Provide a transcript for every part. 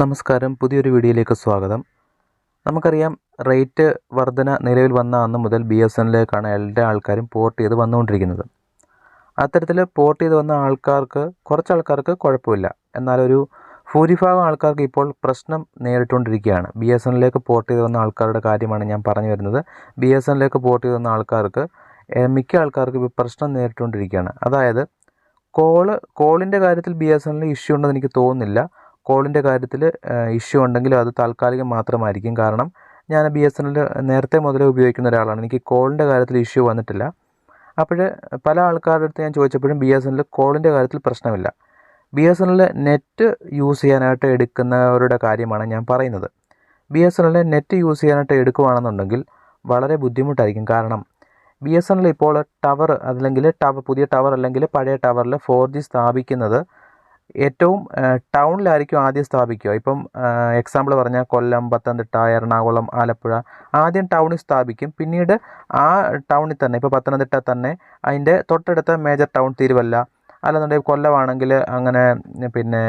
നമസ്കാരം. പുതിയൊരു വീഡിയോയിലേക്ക് സ്വാഗതം. നമുക്കറിയാം റേറ്റ് വർധന നിലവിൽ വന്ന അന്ന് മുതൽ ബി എസ് എന്നിലേക്കാണ് എല്ലാ ആൾക്കാരും പോർട്ട് ചെയ്ത് വന്നുകൊണ്ടിരിക്കുന്നത്. അത്തരത്തിൽ പോർട്ട് ചെയ്ത് വന്ന ആൾക്കാർക്ക് കുറച്ച് ആൾക്കാർക്ക് കുഴപ്പമില്ല. എന്നാലൊരു ഭൂരിഭാഗം ആൾക്കാർക്ക് ഇപ്പോൾ പ്രശ്നം നേരിട്ടുകൊണ്ടിരിക്കുകയാണ്. ബി എസ് എന്നിലേക്ക് പോർട്ട് ചെയ്ത് വന്ന ആൾക്കാരുടെ കാര്യമാണ് ഞാൻ പറഞ്ഞു വരുന്നത്. ബി എസ് എന്നിലേക്ക് പോർട്ട് ചെയ്ത് വന്ന ആൾക്കാർക്ക് മിക്ക ആൾക്കാർക്കും ഇപ്പോൾ പ്രശ്നം നേരിട്ടുകൊണ്ടിരിക്കുകയാണ്. അതായത് കോൾ കോളിന്റെ കാര്യത്തിൽ ബി എസ് എന്നിൽ ഇഷ്യൂ ഉണ്ടെന്ന് എനിക്ക് തോന്നുന്നില്ല. കോളിന്റെ കാര്യത്തിൽ ഇഷ്യൂ ഉണ്ടെങ്കിലും അത് താൽക്കാലികം മാത്രമായിരിക്കും. കാരണം ഞാൻ ബി എസ് എൻ എൽ നേരത്തെ മുതലേ ഉപയോഗിക്കുന്ന ഒരാളാണ്. എനിക്ക് കോളിന്റെ കാര്യത്തിൽ ഇഷ്യൂ വന്നിട്ടില്ല. അപ്പോൾ പല ആൾക്കാരുടെ അടുത്ത് ഞാൻ ചോദിച്ചപ്പോഴും ബി എസ് എൻ എൽ കോളിന്റെ കാര്യത്തിൽ പ്രശ്നമില്ല. B S N L net use ചെയ്യാനായിട്ട് എടുക്കുന്നവരുടെ കാര്യമാണ് ഞാൻ പറയുന്നത്. B S N L net use ചെയ്യാനായിട്ട് എടുക്കുകയാണെന്നുണ്ടെങ്കിൽ വളരെ ബുദ്ധിമുട്ടായിരിക്കും. കാരണം ബി എസ് എൻ എൽ ഇപ്പോൾ ടവർ അല്ലെങ്കിൽ ടവർ പുതിയ ടവർ അല്ലെങ്കിൽ പഴയ ടവറിൽ ഫോർ ജി സ്ഥാപിക്കുന്നത് ഏറ്റവും ടൗണിലായിരിക്കും ആദ്യം സ്ഥാപിക്കുക. ഇപ്പം എക്സാമ്പിൾ പറഞ്ഞാൽ കൊല്ലം പത്തനംതിട്ട എറണാകുളം ആലപ്പുഴ ആദ്യം ടൗണിൽ സ്ഥാപിക്കും. പിന്നീട് ആ ടൗണിൽ തന്നെ ഇപ്പോൾ പത്തനംതിട്ട തന്നെ അതിന്റെ തൊട്ടടുത്ത മേജർ ടൗൺ തിരുവല്ല. അല്ലെന്നുണ്ടെങ്കിൽ കൊല്ലമാണെങ്കിൽ അങ്ങനെ പിന്നെ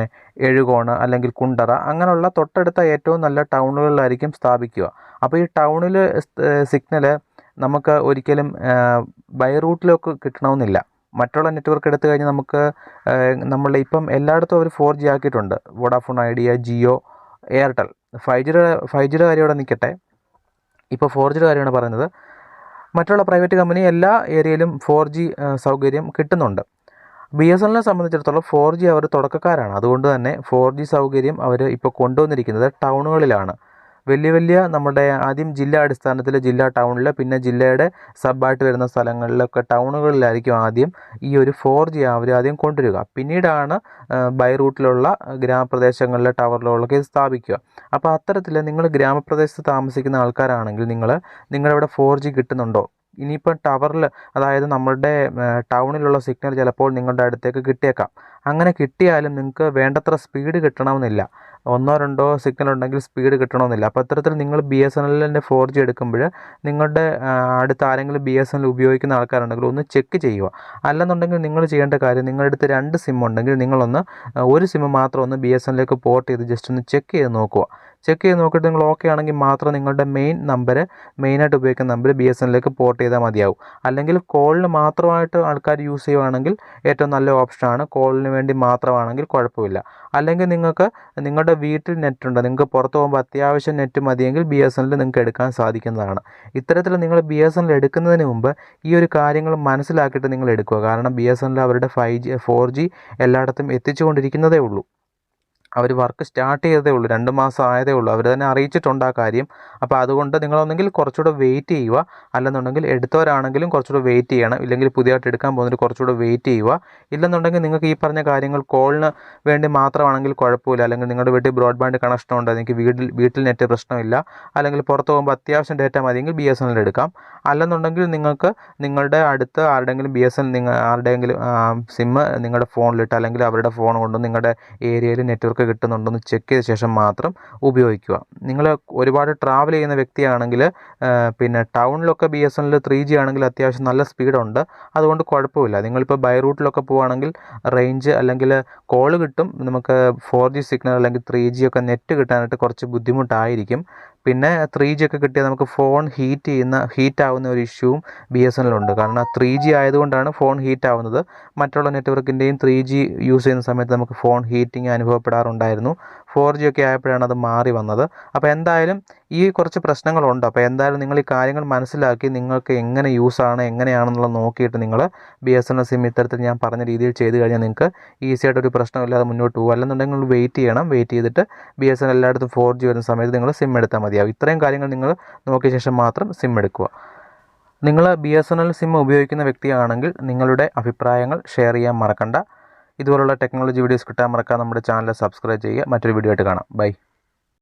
എഴുകോണ് അല്ലെങ്കിൽ കുണ്ടറ അങ്ങനെയുള്ള തൊട്ടടുത്ത ഏറ്റവും നല്ല ടൗണുകളിലായിരിക്കും സ്ഥാപിക്കുക. അപ്പോൾ ഈ ടൗണിൽ സിഗ്നൽ നമുക്ക് ഒരിക്കലും ബൈ റൂട്ടിലൊക്കെ കിട്ടണമെന്നില്ല. മറ്റുള്ള നെറ്റ്വർക്ക് എടുത്തു കഴിഞ്ഞാൽ നമുക്ക് നമ്മൾ ഇപ്പം എല്ലായിടത്തും അവർ ഫോർ ജി ആക്കിയിട്ടുണ്ട്. Vodafone Idea Jio Airtel five ജിയുടെ ഫൈവ് ജിയുടെ കാര്യം ഇവിടെ നിൽക്കട്ടെ. ഇപ്പോൾ ഫോർ ജിയുടെ കാര്യമാണ് പറയുന്നത്. മറ്റുള്ള പ്രൈവറ്റ് കമ്പനി എല്ലാ ഏരിയയിലും ഫോർ ജി സൗകര്യം കിട്ടുന്നുണ്ട്. ബി എസ് എല്ലിനെ സംബന്ധിച്ചിടത്തോളം ഫോർ ജി അവർ തുടക്കക്കാരാണ്. അതുകൊണ്ട് തന്നെ ഫോർ ജി സൗകര്യം അവർ ഇപ്പോൾ കൊണ്ടുവന്നിരിക്കുന്നത് ടൗണുകളിലാണ്. വലിയ വലിയ നമ്മുടെ ആദ്യം ജില്ലാ അടിസ്ഥാനത്തിൽ ജില്ലാ ടൗണിൽ പിന്നെ ജില്ലയുടെ സബായിട്ട് വരുന്ന സ്ഥലങ്ങളിലൊക്കെ ടൗണുകളിലായിരിക്കും ആദ്യം ഈ ഒരു ഫോർ ജി അവർ ആദ്യം കൊണ്ടുവരിക. പിന്നീടാണ് ബൈ റൂട്ടിലുള്ള ഗ്രാമപ്രദേശങ്ങളിലെ ടവറുകളിലൊക്കെ ഇത് സ്ഥാപിക്കുക. അപ്പോൾ അത്തരത്തിൽ നിങ്ങൾ ഗ്രാമപ്രദേശത്ത് താമസിക്കുന്ന ആൾക്കാരാണെങ്കിൽ നിങ്ങൾ നിങ്ങളുടെ ഇവിടെ ഫോർ ജി കിട്ടുന്നുണ്ടോ? ഇനിയിപ്പോൾ ടവറിൽ അതായത് നമ്മളുടെ ടൗണിലുള്ള സിഗ്നൽ ചിലപ്പോൾ നിങ്ങളുടെ അടുത്തേക്ക് കിട്ടിയേക്കാം. അങ്ങനെ കിട്ടിയാലും നിങ്ങൾക്ക് വേണ്ടത്ര സ്പീഡ് കിട്ടണമെന്നില്ല. ഒന്നോ രണ്ടോ സിഗ്നൽ ഉണ്ടെങ്കിൽ സ്പീഡ് കിട്ടണമെന്നില്ല. അപ്പോൾ അത്തരത്തിൽ നിങ്ങൾ ബി എസ് എൻ എല്ലിന്റെ ഫോർ ജി എടുക്കുമ്പോൾ നിങ്ങളുടെ അടുത്ത് ആരെങ്കിലും ബി എസ് എൻ എൽ ഉപയോഗിക്കുന്ന ആൾക്കാരുണ്ടെങ്കിൽ ഒന്ന് ചെക്ക് ചെയ്യുക. അല്ലെന്നുണ്ടെങ്കിൽ നിങ്ങൾ ചെയ്യേണ്ട കാര്യം നിങ്ങളുടെ അടുത്ത് രണ്ട് സിം ഉണ്ടെങ്കിൽ നിങ്ങളൊന്ന് ഒരു സിം മാത്രം ഒന്ന് ബി എസ് എന്നിലേക്ക് പോർട്ട് ചെയ്ത് ജസ്റ്റ് ഒന്ന് ചെക്ക് ചെയ്ത് നോക്കുക. ചെക്ക് ചെയ്ത് നോക്കിയിട്ട് നിങ്ങൾ ഓക്കെ ആണെങ്കിൽ മാത്രം നിങ്ങളുടെ മെയിൻ നമ്പർ മെയിനായിട്ട് ഉപയോഗിക്കുന്ന നമ്പർ ബി എസ് എന്നിലേക്ക് പോർട്ട് ചെയ്താൽ മതിയാവും. അല്ലെങ്കിൽ കോളിന് മാത്രമായിട്ട് ആൾക്കാർ യൂസ് ചെയ്യുവാണെങ്കിൽ ഏറ്റവും നല്ല ഓപ്ഷനാണ് കോളിന് വേണ്ടി മാത്രമാണെങ്കിൽ കുഴപ്പമില്ല. അല്ലെങ്കിൽ നിങ്ങൾക്ക് നിങ്ങളുടെ വീട്ടിൽ നെറ്റ് ഉണ്ട്. നിങ്ങൾക്ക് പുറത്ത് പോകുമ്പോൾ അത്യാവശ്യം നെറ്റ് മതിയെങ്കിൽ ബി എസ് എൻ നിങ്ങൾക്ക് എടുക്കാൻ സാധിക്കുന്നതാണ്. ഇത്തരത്തിൽ നിങ്ങൾ ബി എസ് എൻ എടുക്കുന്നതിന് മുമ്പ് ഈ ഒരു കാര്യങ്ങൾ മനസ്സിലാക്കിയിട്ട് നിങ്ങൾ എടുക്കുക. കാരണം ബി എസ് എൽ അവരുടെ ഫൈവ് ജി ഫോർ ജി എല്ലായിടത്തും എത്തിച്ചുകൊണ്ടിരിക്കുന്നതേ ഉള്ളൂ. അവർ വർക്ക് സ്റ്റാർട്ട് ചെയ്തതേ ഉള്ളൂ. രണ്ട് മാസം ആയതേ ഉള്ളൂ. അവർ തന്നെ അറിയിച്ചിട്ടുണ്ട് ആ കാര്യം. അപ്പോൾ അതുകൊണ്ട് നിങ്ങളൊന്നെങ്കിൽ കുറച്ചുകൂടെ വെയിറ്റ് ചെയ്യുക. അല്ലെന്നുണ്ടെങ്കിൽ എടുത്തവരാണെങ്കിലും കുറച്ചുകൂടെ വെയിറ്റ് ചെയ്യണം. ഇല്ലെങ്കിൽ പുതിയതായിട്ട് എടുക്കാൻ പോകുന്നവർ കുറച്ചുകൂടെ വെയിറ്റ് ചെയ്യുക. ഇല്ലെന്നുണ്ടെങ്കിൽ നിങ്ങൾക്ക് ഈ പറഞ്ഞ കാര്യങ്ങൾ കോളിന് വേണ്ടി മാത്രമാണെങ്കിൽ കുഴപ്പമില്ല. അല്ലെങ്കിൽ നിങ്ങളുടെ വീട്ടിൽ ബ്രോഡ്ബാൻഡ് കണക്ഷൻ ഉണ്ട്? നിങ്ങൾക്ക് വീട്ടിൽ വീട്ടിൽ നെറ്റ് പ്രശ്നമില്ല. അല്ലെങ്കിൽ പുറത്ത് പോകുമ്പോൾ അത്യാവശ്യം ഡേറ്റ മതിയെങ്കിൽ ബി എസ് എൻ എൽ എടുക്കാം. അല്ലെന്നുണ്ടെങ്കിൽ നിങ്ങൾക്ക് നിങ്ങളുടെ അടുത്ത് ആരുടെയെങ്കിലും ബി എസ് എൻ നിങ്ങൾ ആരുടെയെങ്കിലും സിമ്മ് നിങ്ങളുടെ ഫോണിലിട്ട് അല്ലെങ്കിൽ അവരുടെ ഫോൺ കൊണ്ട് നിങ്ങളുടെ ഏരിയയിൽ നെറ്റ്വർക്ക് കിട്ടുന്നുണ്ടെന്ന് ചെക്ക് ചെയ്ത ശേഷം മാത്രം ഉപയോഗിക്കുക. നിങ്ങൾ ഒരുപാട് ട്രാവൽ ചെയ്യുന്ന വ്യക്തിയാണെങ്കിൽ പിന്നെ ടൗണിലൊക്കെ B S N L three G ആണെങ്കിൽ അത്യാവശ്യം നല്ല സ്പീഡുണ്ട് അതുകൊണ്ട് കുഴപ്പമില്ല. നിങ്ങളിപ്പോൾ ബൈ റൂട്ടിലൊക്കെ പോവുകയാണെങ്കിൽ റേഞ്ച് അല്ലെങ്കിൽ കോൾ കിട്ടും. നമുക്ക് ഫോർ ജി സിഗ്നൽ അല്ലെങ്കിൽ ത്രീ ജി ഒക്കെ നെറ്റ് കിട്ടാനായിട്ട് കുറച്ച് ബുദ്ധിമുട്ടായിരിക്കും. പിന്നെ ത്രീ ജി ഒക്കെ കിട്ടിയാൽ നമുക്ക് ഫോൺ ഹീറ്റ് ചെയ്യുന്ന ഹീറ്റ് ആവുന്ന ഒരു ഇഷ്യൂവും ബി എസ് എൻ ഉണ്ട്. കാരണം ത്രീ ജി ആയതുകൊണ്ടാണ് ഫോൺ ഹീറ്റ് ആവുന്നത്. മറ്റുള്ള നെറ്റ്വർക്കിന്റെയും ത്രീ ജി യൂസ് ചെയ്യുന്ന സമയത്ത് നമുക്ക് ഫോൺ ഹീറ്റിംഗ് അനുഭവപ്പെടാറുണ്ടായിരുന്നു. ഫോർ ജി ഒക്കെ ആയപ്പോഴാണ് അത് മാറി വന്നത്. അപ്പോൾ എന്തായാലും ഈ കുറച്ച് പ്രശ്നങ്ങളുണ്ട്. അപ്പോൾ എന്തായാലും നിങ്ങൾ ഈ കാര്യങ്ങൾ മനസ്സിലാക്കി നിങ്ങൾക്ക് എങ്ങനെ യൂസ് ആണ് എങ്ങനെയാണെന്നുള്ളത് നോക്കിയിട്ട് നിങ്ങൾ B S N L SIM ഇത്തരത്തിൽ ഞാൻ പറഞ്ഞ രീതിയിൽ ചെയ്ത് കഴിഞ്ഞാൽ നിങ്ങൾക്ക് ഈസി ആയിട്ട് ഒരു പ്രശ്നമില്ലാതെ മുന്നോട്ട് പോകും അല്ലെന്നുണ്ടെങ്കിൽ നിങ്ങൾ വെയിറ്റ് ചെയ്യണം. വെയിറ്റ് ചെയ്തിട്ട് ബി എസ് എൻ എല്ലായിടത്തും ഫോർ ജി വരുന്ന സമയത്ത് നിങ്ങൾ സിം എടുത്താൽ മതിയാവും. ഇത്രയും കാര്യങ്ങൾ നിങ്ങൾ നോക്കിയ ശേഷം മാത്രം സിം എടുക്കുക. നിങ്ങൾ B S N L SIM ഉപയോഗിക്കുന്ന വ്യക്തിയാണെങ്കിൽ നിങ്ങളുടെ അഭിപ്രായങ്ങൾ ഷെയർ ചെയ്യാൻ മറക്കണ്ട. ഇതുപോലുള്ള ടെക്നോളജി വീഡിയോസ് കിട്ടാൻ മറക്കാൻ നമ്മുടെ ചാനൽ സബ്സ്ക്രൈബ് ചെയ്യുക. മറ്റൊരു വീഡിയോ ആയിട്ട് കാണാം. ബൈ